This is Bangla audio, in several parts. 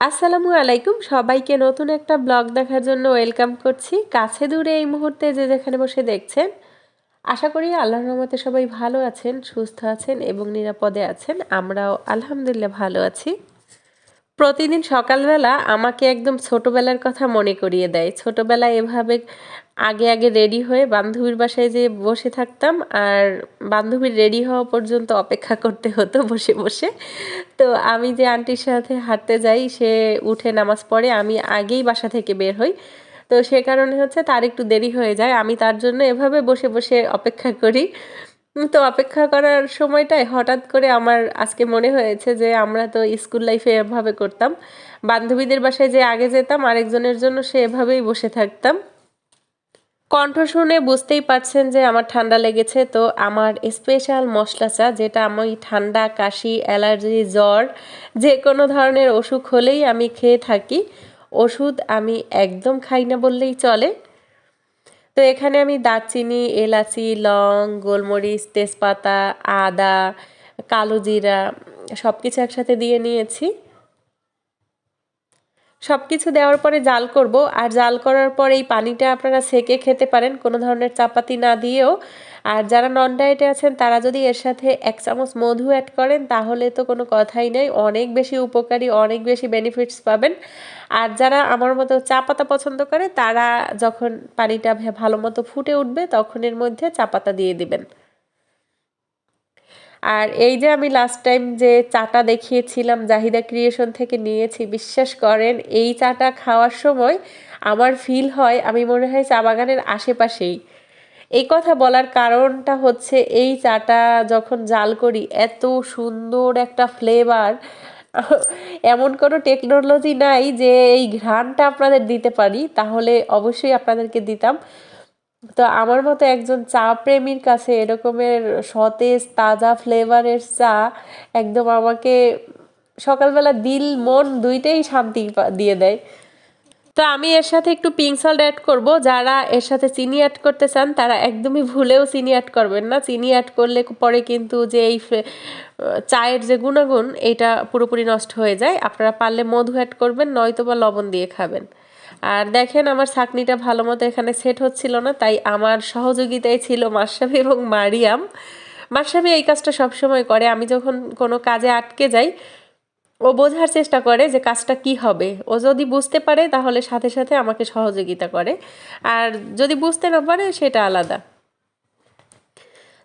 আসসালামু আলাইকুম। সবাইকে নতুন একটা ব্লগ দেখার জন্য ওয়েলকাম করছি। কাছে দূরে এই মুহূর্তে যে যেখানে বসে দেখছেন, আশা করি আল্লাহর রহমতে সবাই ভালো আছেন, সুস্থ আছেন এবং নিরাপদে আছেন। আমরাও আলহামদুলিল্লাহ ভালো আছি। প্রতিদিন সকালবেলা আমাকে একদম ছোটবেলার কথা মনে করিয়ে দেয়। ছোটবেলায় এভাবে আগে আগে রেডি হয়ে বান্ধবীর বাসায় যেয়ে বসে থাকতাম আর বান্ধবীর রেডি হওয়া পর্যন্ত অপেক্ষা করতে হতো বসে বসে। তো আমি যে আন্টির সাথে হাঁটতে যাই, সে উঠে নামাজ পড়ে, আমি আগেই বাসা থেকে বের হই। তো সে কারণে হচ্ছে তার একটু দেরি হয়ে যায়। আমি তার জন্য এভাবে বসে বসে অপেক্ষা করি। তো অপেক্ষা করার সময়টায় হঠাৎ করে আমার আজকে মনে হয়েছে যে আমরা তো স্কুল লাইফে এভাবে করতাম। বান্ধবীদের বাসায় যে আগে যেতাম, আরেকজনের জন্য সে এভাবেই বসে থাকতাম। কণ্ঠ শুনে বুঝতেই পারছেন যে আমার ঠান্ডা লেগেছে, তো আমার স্পেশাল মশলা চা, যেটা আমি ঠান্ডা, কাশি, অ্যালার্জি, জ্বর, যে কোনো ধরনের অসুখ হলেই আমি খেয়ে থাকি। ওষুধ আমি একদম খাই না বললেই চলে। তো এখানে আমি দারচিনি, এলাচি, লং, গোলমরিচ, তেজপাতা, আদা, কালো জিরা সব কিছু একসাথে দিয়ে নিয়েছি। সব কিছু দেওয়ার পরে জাল করব। আর জাল করার পর এই পানিটা আপনারা সেকে খেতে পারেন, কোনো ধরনের চাপাতি না দিয়েও। আর যারা নন ডায়েটে আছেন, তারা যদি এর সাথে এক চামচ মধু অ্যাড করেন, তাহলে তো কোনো কথাই নেই। অনেক বেশি উপকারী, অনেক বেশি বেনিফিটস পাবেন। আর যারা আমার মতো চা পাতা পছন্দ করে, তারা যখন পানিটা ভালো মতো ফুটে উঠবে, তখন এর মধ্যে চা পাতা দিয়ে দিবেন। আর এই যে আমি লাস্ট টাইম যে চাটা দেখিয়েছিলাম জাহিদা ক্রিয়েশন থেকে নিয়েছি, বিশ্বাস করেন, এই চাটা খাওয়ার সময় আমার ফিল হয়, আমি মনে হয় চা বাগানের আশেপাশেই। এই কথা বলার কারণটা হচ্ছে এই চাটা যখন জাল করি, এত সুন্দর একটা ফ্লেভার এমন কোনো টেকনোলজি নাই যে এই ঘ্রাণটা আপনাদের দিতে পারি, তাহলে অবশ্যই আপনাদেরকে দিতাম। তো আমার মতো একজন চা প্রেমীর কাছে এরকমের সতেজ, তাজা ফ্লেভারের চা একদম আমাকে সকালবেলা দিল, মন দুইটাই শান্তি দিয়ে দেয়। তো আমি এর সাথে একটু পিঙ্ক সল্ট অ্যাড করব। যারা এর সাথে চিনি অ্যাড করতে চান, তারা একদমই ভুলেও চিনি অ্যাড করবেন না। চিনি অ্যাড করলে পরে কিন্তু যে এই চায়ের যে গুণাগুণ, এটা পুরোপুরি নষ্ট হয়ে যায়। আপনারা পারলে মধু অ্যাড করবেন নয়তো বা লবণ দিয়ে খাবেন। আর দেখেন আমার ছাকনিটা ভালো মতো এখানে সেট হচ্ছিল না, তাই আমার সহযোগিতায় ছিল মাসাবি এবং মারিয়াম। মাসাবি এই কাজটা সবসময় করে, আমি যখন কোনো কাজে আটকে যাই, ও বোঝার চেষ্টা করে যে কাজটা কি হবে। ও যদি বুঝতে পারে, তাহলে সাথে সাথে আমাকে সহযোগিতা করে। আর যদি বুঝতে না পারে, সেটা আলাদা।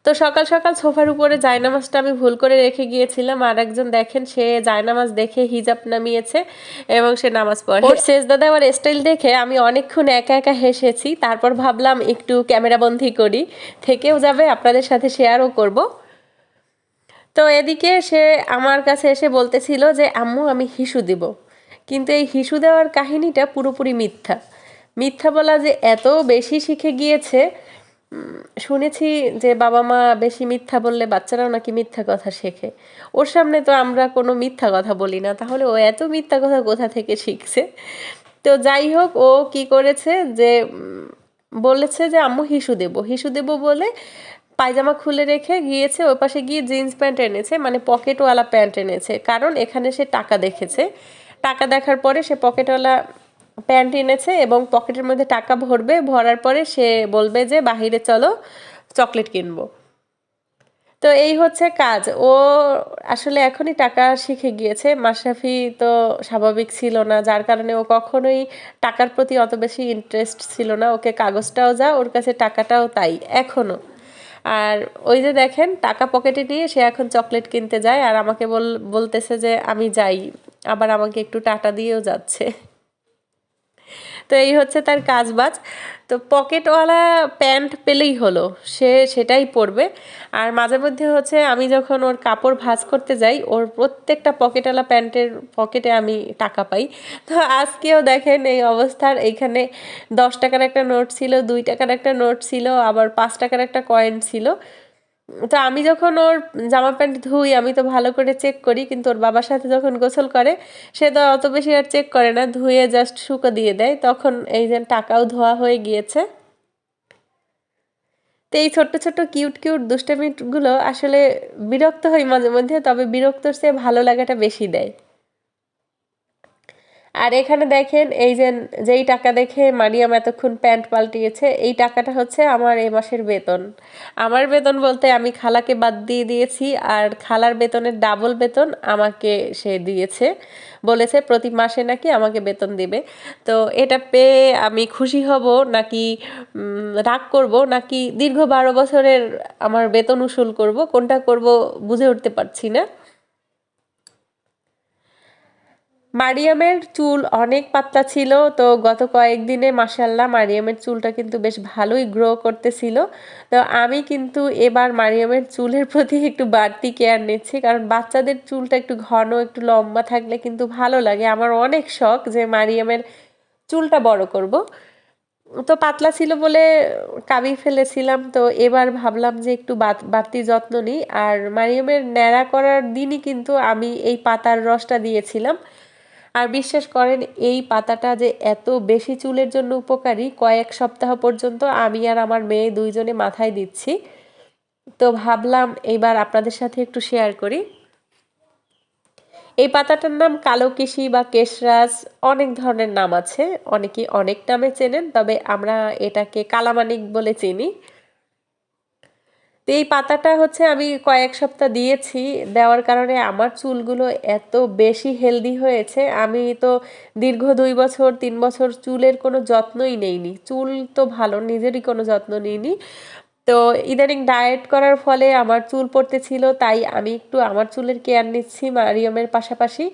তো সকাল সকাল সোফার উপরে জায়নামাজটা আমি ভুল করে রেখে গিয়েছিলাম। আর একজন দেখেন সে জায়নামাজ দেখে হিজাব নামিয়েছে এবং সে নামাজ পড়ে। ওর শেষ দাদা দেওয়ার স্টাইল দেখে আমি অনেকক্ষণ একা একা হেসেছি। তারপর ভাবলাম একটু ক্যামেরাবন্দি করি। থেকেও যাবে আপনাদের সাথে শেয়ারও করব। তো এদিকে সে আমার কাছে এসে বলতেছিল যে আম্মু আমি হিসু দিব। কিন্তু এই হিসু দেওয়ার কাহিনীটা পুরোপুরি মিথ্যা। মিথ্যা বলা যে এত বেশি শিখে গিয়েছে শুনেছি যে বাবা মা বেশি মিথ্যা বললে বাচ্চারাও নাকি মিথ্যা কথা শেখে। ওর সামনে তো আমরা কোনো মিথ্যা কথা বলি না, তাহলে ও এত মিথ্যা কথা কোথা থেকে শিখছে? তো যাই হোক, ও কি করেছে যে বলেছে যে, আম্মু, হিসু দেবো। হিসু দেবো বলে পায়জামা খুলে রেখে গিয়েছে ওই পাশে গিয়ে জিন্স প্যান্ট এনেছে মানে পকেটওয়ালা প্যান্ট এনেছে। কারণ এখানে সে টাকা দেখেছে। টাকা দেখার পরে সে পকেটওয়ালা প্যান্ট এনেছে এবং পকেটের মধ্যে টাকা ভরবে, ভরার পরে সে বলবে যে, বাহিরে চলো, চকলেট কিনবো। তো এই হচ্ছে কাজ। ও আসলে এখনই টাকা শিখে গিয়েছে। মাশরাফি তো স্বাভাবিক ছিল না, যার কারণে ও কখনোই টাকার প্রতি অত বেশি ইন্টারেস্ট ছিল না। ওকে কাগজটাও যা, ওর কাছে টাকাটাও তাই এখনও আর ওই যে দেখেন, টাকা পকেটে নিয়ে সে এখন চকলেট কিনতে যায়। আর আমাকে বল, বলতেছে যে, আমি যাই। আবার আমাকে একটু টাটা দিয়েও যাচ্ছে। তো এই হচ্ছে তার কাজ বাজ তো পকেটওয়ালা প্যান্ট পেলেই হলো, সে সেটাই পরবে। আর মাঝে মধ্যে হচ্ছে আমি যখন ওর কাপড় ভাজ করতে যাই, ওর প্রত্যেকটা পকেটওয়ালা প্যান্টের পকেটে আমি টাকা পাই। তো আজকেও দেখেন এই অবস্থার, এইখানে দশ টাকার একটা নোট ছিল, দুই টাকার একটা নোট ছিল, আবার পাঁচ টাকার একটা কয়েন ছিল। তো আমি যখন ওর জামা প্যান্ট ধুই, আমি তো ভালো করে চেক করি, কিন্তু ওর বাবার সাথে যখন গোসল করে, সে তো অত বেশি আর চেক করে না, ধুয়ে জাস্ট শুকো দিয়ে দেয়। তখন এই যে টাকাও ধোয়া হয়ে গিয়েছে। তো এই ছোট্ট ছোট্ট কিউট কিউট দুষ্টামিটগুলো আসলে বিরক্ত হই মাঝে মধ্যে, তবে বিরক্তর চেয়ে ভালো লাগাটা বেশি দেয়। আর এখানে দেখেন, এই যে যেই টাকা দেখে মারিয়াম এতক্ষণ প্যান্ট পাল্টিয়েছে, এই টাকাটা হচ্ছে আমার এ মাসের বেতন। আমার বেতন বলতে আমি খালাকে বাদ দিয়ে দিয়েছি, আর খালার বেতনের ডাবল বেতন আমাকে সে দিয়েছে। বলেছে প্রতি মাসে নাকি আমাকে বেতন দেবে। তো এটা পেয়ে আমি খুশি হব, নাকি রাগ করব, নাকি দীর্ঘ বারো বছরের আমার বেতন উসুল করব, কোনটা করব বুঝে উঠতে পারছি না। মারিয়ামের চুল অনেক পাতলা ছিল, তো গত কয়েকদিনে মাসাল্লাহ মারিয়ামের চুলটা কিন্তু বেশ ভালোই গ্রো করতেছিল। তো আমি কিন্তু এবার মারিয়ামের চুলের প্রতি একটু বাড়তি কেয়ার নিচ্ছি, কারণ বাচ্চাদের চুলটা একটু ঘন, একটু লম্বা থাকলে কিন্তু ভালো লাগে। আমার অনেক শখ যে মারিয়ামের চুলটা বড় করব। তো পাতলা ছিল বলে কাবি ফেলেছিলাম, তো এবার ভাবলাম যে একটু বাড়তি যত্ন নিই। আর মারিয়ামের ন্যাড়া করার দিনই কিন্তু আমি এই পাতার রসটা দিয়েছিলাম। আর বিশ্বাস করেন, এই পাতাটা যে এত বেশি চুলের জন্য উপকারী, কয়েক সপ্তাহ পর্যন্ত আমি আর আমার মেয়ে দুইজনে মাথায় দিচ্ছি। তো ভাবলাম এইবার আপনাদের সাথে একটু শেয়ার করি। এই পাতাটার নাম কালো কিশি বা কেশরাজ, অনেক ধরনের নাম আছে। অনেকেই অনেক নামে চেনেন, তবে আমরা এটাকে কালামানিক বলে চিনি। তো এই পাতাটা হচ্ছে আমি কয়েক সপ্তাহ দিয়েছি। দেওয়ার কারণে আমার চুলগুলো এত বেশি হেলদি হয়েছে। আমি তো দীর্ঘ দুই বছর, তিন বছর চুলের কোনো যত্নই নেইনি। চুল তো ভালো, নিজেরই কোনো যত্ন নিইনি। তো ইদানিং ডায়েট করার ফলে আমার চুল পড়তেছিল তাই আমি একটু আমার চুলের কেয়ার নিচ্ছি মারিয়মের পাশাপাশি।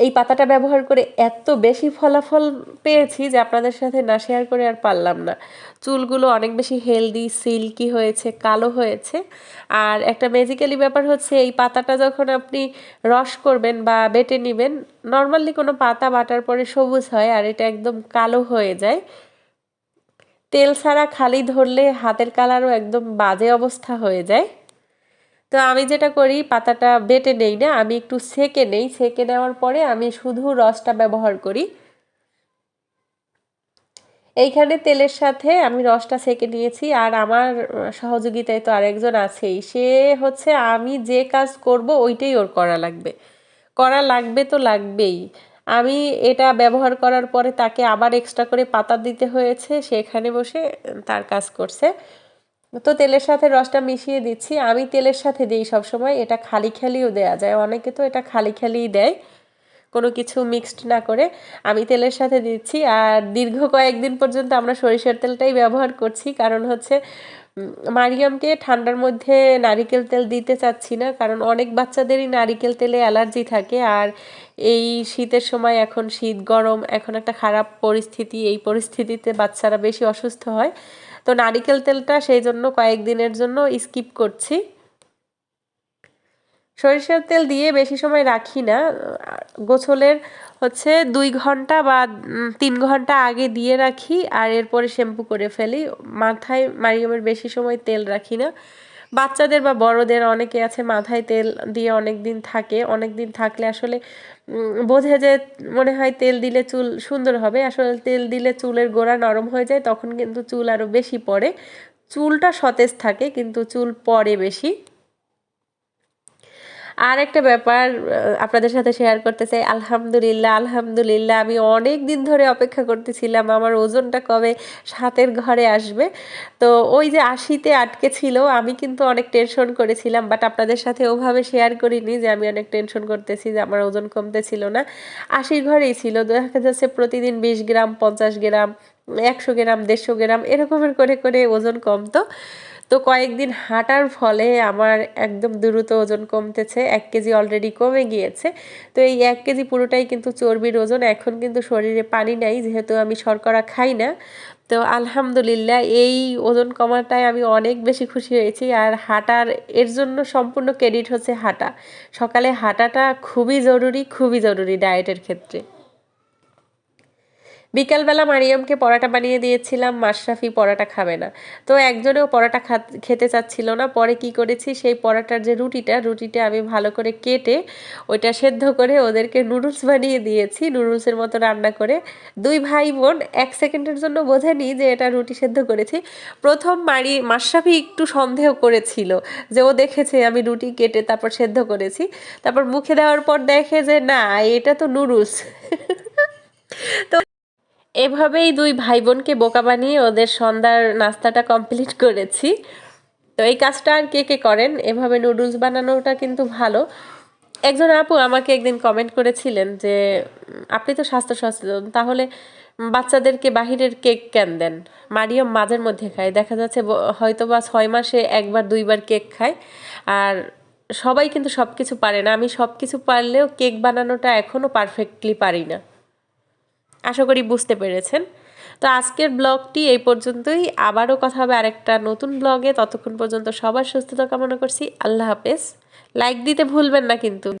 এই পাতাটা ব্যবহার করে এত বেশি ফলাফল পেয়েছি যে আপনাদের সাথে না শেয়ার করে আর পারলাম না। চুলগুলো অনেক বেশি হেলদি সিল্কি হয়েছে, কালো হয়েছে। আর একটা ম্যাজিক্যালি ব্যাপার হচ্ছে, এই পাতাটা যখন আপনি রস করবেন বা বেটে নেবেন নর্মালি কোনো পাতা বাটার পরে সবুজ হয় আর এটা একদম কালো হয়ে যায়। তেল ছাড়া খালি ধরলে হাতের কালারও একদম বাজে অবস্থা হয়ে যায়। তো আমি যেটা করি, পাতাটা বেটে নেই না, আমি একটু সেকে নেই। সেকে নেওয়ার পরে আমি শুধু রসটা ব্যবহার করি। এইখানে তেলের সাথে আমি রসটা সেকে নিয়েছি, আর আমার সহযোগিতায় তো আরেকজন আছেই। সে হচ্ছে, আমি যে কাজ করব, ওইটাই ওর করা লাগবে। করা লাগবে তো লাগবেই। আমি এটা ব্যবহার করার পরে তাকে আবার এক্সট্রা করে পাতা দিতে হয়েছে, সেখানে বসে তার কাজ করছে। তো তেলের সাথে রসটা মিশিয়ে দিচ্ছি। আমি তেলের সাথে দিই সবসময়, এটা খালি খালিও দেয়া যায়। অনেকে তো এটা খালি খালিই দেয়, কোনো কিছু মিক্সড না করে। আমি তেলের সাথে দিচ্ছি, আর দীর্ঘ কয়েকদিন পর্যন্ত আমরা সরিষার তেলটাই ব্যবহার করছি, কারণ হচ্ছে মারিয়ামকে ঠান্ডার মধ্যে নারিকেল তেল দিতে চাচ্ছি না, কারণ অনেক বাচ্চাদেরই নারিকেল তেলে অ্যালার্জি থাকে। আর এই শীতের সময় এখন শীত গরম, এখন একটা খারাপ পরিস্থিতি, এই পরিস্থিতিতে বাচ্চারা বেশি অসুস্থ হয়। তো নারিকেল তেলটা সেই জন্য কয়েকদিনের জন্য স্কিপ করছি। সরিষার তেল দিয়ে বেশি সময় রাখি না। গোছলের হচ্ছে দুই ঘণ্টা বা তিন ঘণ্টা আগে দিয়ে রাখি আর এরপরে শ্যাম্পু করে ফেলি। মাথায় মারিয়ামের বেশি সময় তেল রাখি না। বাচ্চাদের বা বড়দের অনেকে আছে, মাথায় তেল দিয়ে অনেক দিন থাকে। অনেক দিন থাকলে আসলে বোঝে যে মনে হয় তেল দিলে চুল সুন্দর হবে। আসলে তেল দিলে চুলের গোড়া নরম হয়ে যায়, তখন কিন্তু চুল আরও বেশি পড়ে। চুলটা সতেজ থাকে, কিন্তু চুল পড়ে বেশি। আর একটা ব্যাপার আপনাদের সাথে শেয়ার করতে চাই আলহামদুলিল্লাহ আলহামদুলিল্লাহ, আমি অনেক দিন ধরে অপেক্ষা করতেছিলাম, আমার ওজনটা কবে সাতের ঘরে আসবে? তো ওই যে আশিতে আটকে ছিল, আমি কিন্তু অনেক টেনশন করেছিলাম বাট আপনাদের সাথে ওভাবে শেয়ার করিনি যে আমি অনেক টেনশন করতেছি, যে আমার ওজন কমতে ছিল না। আশির ঘরেই ছিল, দেখা যাচ্ছে প্রতিদিন বিশ গ্রাম, পঞ্চাশ গ্রাম, একশো গ্রাম, দেড়শো গ্রাম, এরকমের করে করে ওজন কমতো। তো কয়েকদিন হাঁটার ফলে আমার একদম দ্রুত ওজন কমতেছে, এক কেজি অলরেডি কমে গিয়েছে। তো এই এক কেজি পুরোটাই কিন্তু চর্বির ওজন, এখন কিন্তু শরীরে পানি নাই, যেহেতু আমি শর্করা খাই না। তো আলহামদুলিল্লাহ এই ওজন কমাটায় আমি অনেক বেশি খুশি হয়েছি, আর হাঁটার এর জন্য সম্পূর্ণ ক্রেডিট হচ্ছে হাঁটা। সকালে হাঁটাটা খুবই জরুরি খুবই জরুরি ডায়েটের ক্ষেত্রে। বিকালবেলা মারিয়ামকে পরাটা বানিয়ে দিয়েছিলাম, মাশরাফি পরাটা খাবে না। তো একজনেও পরাটা খেতে চাচ্ছিল না, পরে কি করেছি, সেই পরাটার যে রুটিটা রুটিটা আমি ভালো করে কেটে ওইটা সেদ্ধ করে ওদেরকে নুডলস বানিয়ে দিয়েছি। নুডলসের মতো রান্না করে দুই ভাই বোন এক সেকেন্ডের জন্য বোঝেনি যে এটা রুটি সেদ্ধ করেছি। প্রথম মারি, মাশরাফি একটু সন্দেহ করেছিল যে ও দেখেছে আমি রুটি কেটে তারপর সেদ্ধ করেছি। তারপর মুখে দেওয়ার পর দেখে যে না, এটা তো নুডলস। তো এভাবেই দুই ভাই বোনকে বোকা বানিয়ে ওদের সন্ধ্যার নাস্তাটা কমপ্লিট করেছি। তো এই কাজটা আর কে কে করেন? এভাবে নুডলস বানানোটা কিন্তু ভালো। একজন আপু আমাকে একদিন কমেন্ট করেছিলেন যে আপনি তো স্বাস্থ্য সচেতন, তাহলে বাচ্চাদেরকে বাহিরের কেক কেন দেন? মারিয়ম মাঝের মধ্যে খায়। দেখা যাচ্ছে হয়তো বা ছয় মাসে একবার, দুইবার কেক খায়। আর সবাই কিন্তু সব কিছু পারে না। আমি সব কিছু পারলেও কেক বানানোটা এখনও পারফেক্টলি পারি না। আশা করি বুঝতে পেরেছেন। তো আজকের ব্লগটি এই পর্যন্তই। আবারও কথা হবে আরেকটা নতুন ব্লগে। ততক্ষণ পর্যন্ত সবার সুস্থতা কামনা করছি। আল্লাহ হাফেজ। লাইক দিতে ভুলবেন না কিন্তু।